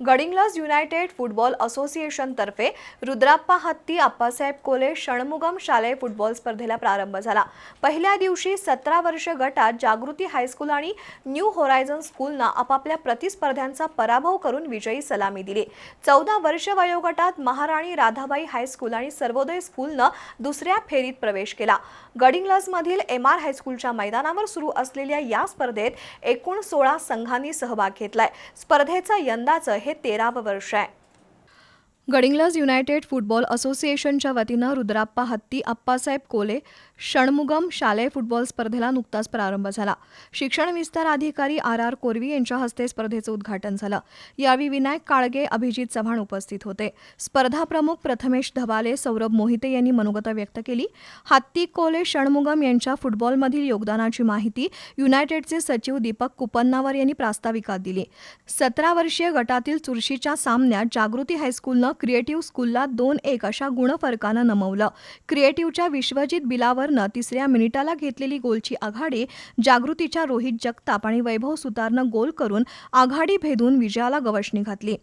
Gadhinglaj united football असोसिएशनतर्फे रुद्राप्पा हत्ती आप्पासाहेब कोले षणमुगम शालेय फुटबॉल स्पर्धेला प्रारंभ झाला. पहिल्या दिवशी सतरा वर्ष गटात जागृती हायस्कूल आणि न्यू होरायझन स्कूलनं आपापल्या प्रतिस्पर्ध्यांचा पराभव करून विजयी सलामी दिली. चौदा वर्ष वयोगटात महाराणी राधाबाई हायस्कूल आणि सर्वोदय स्कूलनं दुसऱ्या फेरीत प्रवेश केला. गडिंग्लजमधील एम आर हायस्कूलच्या मैदानावर सुरू असलेल्या या स्पर्धेत एकूण सोळा संघांनी सहभाग घेतलाय. स्पर्धेचं यंदाचं हे तेरावं वर्ष आहे गडिंग्लज युनायटेड फुटबॉल असोसिएशनच्या वतीनं रुद्राप्पा हत्ती आप्पासाहेब कोले षणमुगम शालेय फुटबॉल स्पर्धेला नुकताच प्रारंभ झाला. शिक्षण विस्तार अधिकारी आर आर कोरवी यांच्या हस्ते स्पर्धेचं उद्घाटन झालं. यावेळी विनायक काळगे अभिजित चव्हाण उपस्थित होते. स्पर्धा प्रमुख प्रथमेश धबाले सौरभ मोहिते यांनी मनोगत व्यक्त केली. हत्ती कोले षणमुगम यांच्या फुटबॉलमधील योगदानाची माहिती युनायटेडचे सचिव दीपक कुपन्नावर यांनी प्रास्ताविकात दिली. सतरा वर्षीय गटातील चुरशीच्या सामन्यात जागृती हायस्कूलनं क्रिएटिव्ह स्कूलला दोन एक अशा गुणफरकानं नमवलं. क्रिएटिव्हच्या विश्वजित बिलावरनं तिसऱ्या मिनिटाला घेतलेली गोलची आघाडी जागृतीच्या रोहित जगताप आणि वैभव सुतारनं गोल करून आघाडी भेदून विजयाला गवसणी घातली.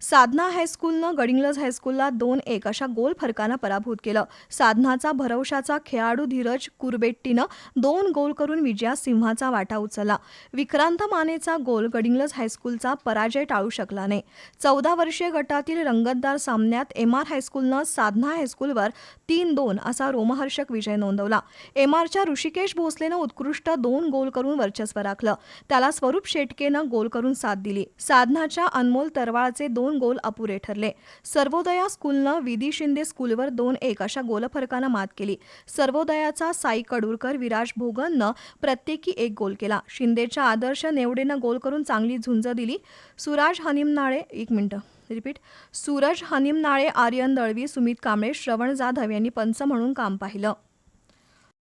साधना हायस्कूलनं गडिंग्लज हायस्कूलला दोन एक अशा गोल फरकानं पराभूत केलं. साधनाचा भरवशाचा खेळाडू धीरज कुरबेट्टीनं दोन गोल करून विजया सिंहाचा वाटा उचलला. विक्रांत मानेचा गोल गडिंग्लज हायस्कूलचा पराजय टाळू शकला नाही. चौदा वर्षीय गटातील रंगतदार सामन्यात एम आर हायस्कूलनं साधना हायस्कूलवर तीन दोन असा रोमहर्षक विजय नोंदवला. एम आरच्या ऋषिकेश भोसलेनं उत्कृष्ट दोन गोल करून वर्चस्व राखलं. त्याला स्वरूप शेटकेनं गोल करून साथ दिली. साधनाच्या अनमोल तरवाळचे दोन दोन गोल अपुरे ठरले. सर्वोदया स्कूलनं विधी शिंदे स्कूलवर दोन एक अशा गोलफरकानं मात केली. सर्वोदयाचा साई कडूरकर विराज भोगननं प्रत्येकी एक गोल केला. शिंदेच्या आदर्श नेवडेनं गोल करून चांगली झुंज दिली. सुराज हनिमनाळे एक मिनिटं रिपीट सूरज हनिमनाळे आर्यन दळवी सुमित कांबळे श्रवण जाधव यांनी पंच म्हणून काम पाहिलं.